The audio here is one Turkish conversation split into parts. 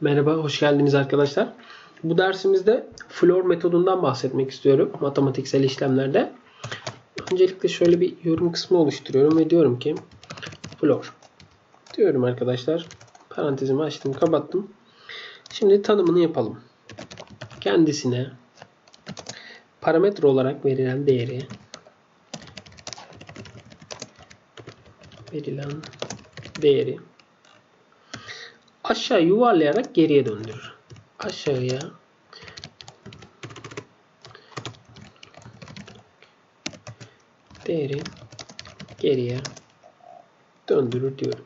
Merhaba, hoş geldiniz arkadaşlar. Bu dersimizde floor metodundan bahsetmek istiyorum matematiksel işlemlerde. Öncelikle şöyle bir yorum kısmı oluşturuyorum ve diyorum ki floor diyorum arkadaşlar. Parantezimi açtım, kapattım. Şimdi tanımını yapalım. Kendisine parametre olarak verilen değeri verilen değeri aşağı yuvarlayarak geriye döndürür. Aşağıya değeri geriye döndürür diyorum.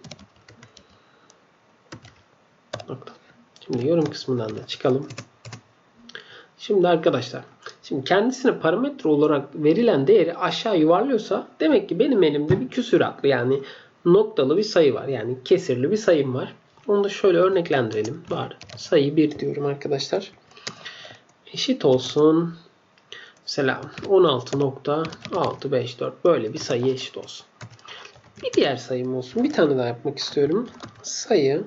Nokta. Şimdi yorum kısmından da çıkalım. Şimdi arkadaşlar Şimdi kendisine parametre olarak verilen değeri aşağı yuvarlıyorsa demek ki benim elimde bir küsuratlı yani noktalı bir sayı var. Yani kesirli bir sayım var. Onu da şöyle örneklendirelim. Var. Sayı 1 diyorum arkadaşlar. Eşit olsun. Mesela 16.654 böyle bir sayı eşit olsun. Bir diğer sayım olsun. Bir tane daha yapmak istiyorum. Sayı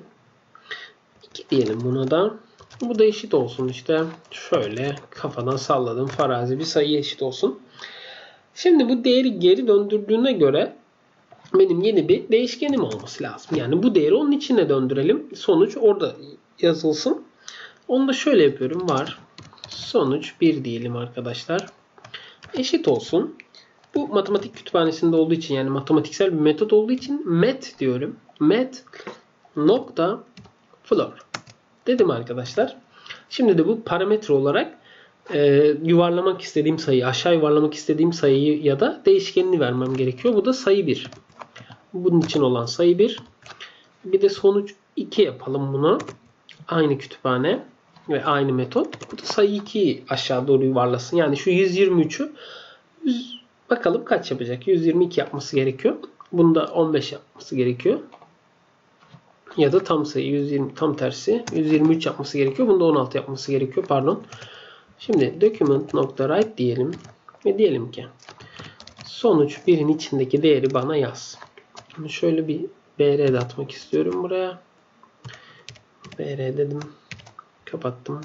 2 diyelim buna da. Bu da eşit olsun işte. Şöyle kafadan salladım farazi bir sayı eşit olsun. Şimdi bu değeri geri döndürdüğüne göre benim yeni bir değişkenim olması lazım. Yani bu değeri onun içine döndürelim. Sonuç orada yazılsın. Onu da şöyle yapıyorum. Var. Sonuç 1 diyelim arkadaşlar. Eşit olsun. Bu matematik kütüphanesinde olduğu için yani matematiksel bir metot olduğu için met diyorum. Met nokta floor dedim arkadaşlar. Şimdi de bu parametre olarak e, yuvarlamak istediğim sayıyı, aşağı yuvarlamak istediğim sayıyı ya da değişkenini vermem gerekiyor. Bu da sayı 1. Bunun için olan sayı 1. Bir de sonuç 2 yapalım bunu. Aynı kütüphane ve aynı metot. Bu da sayı 2'yi aşağı doğru yuvarlasın. Yani şu 123'ü bakalım kaç yapacak? 122 yapması gerekiyor. Bunda 15 yapması gerekiyor. Ya da tam sayı 120 tam tersi 123 yapması gerekiyor. Bunda 16 yapması gerekiyor. Pardon. Şimdi document.write diyelim ve diyelim ki sonuç 1'in içindeki değeri bana yaz. Şimdi şöyle bir br de atmak istiyorum buraya. br dedim. Kapattım.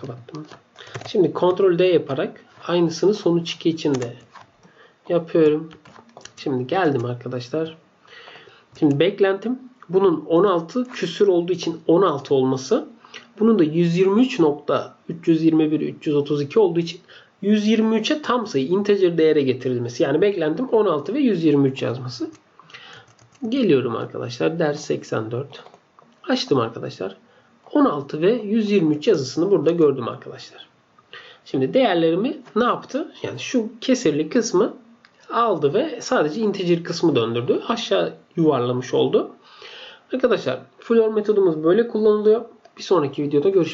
Kapattım. Şimdi Ctrl D yaparak aynısını sonuç 2 için de yapıyorum. Şimdi geldim arkadaşlar. Şimdi beklentim bunun 16 küsür olduğu için 16 olması. Bunun da 123.321 332 olduğu için 123'e tam sayı integer değere getirilmesi. Yani beklentim 16 ve 123 yazması. Geliyorum arkadaşlar. Ders 84. Açtım arkadaşlar. 16 ve 123 yazısını burada gördüm arkadaşlar. Şimdi değerlerimi ne yaptı? Yani şu kesirli kısmı aldı ve sadece integer kısmı döndürdü. Aşağı yuvarlamış oldu. Arkadaşlar floor metodumuz böyle kullanılıyor. Bir sonraki videoda görüşmek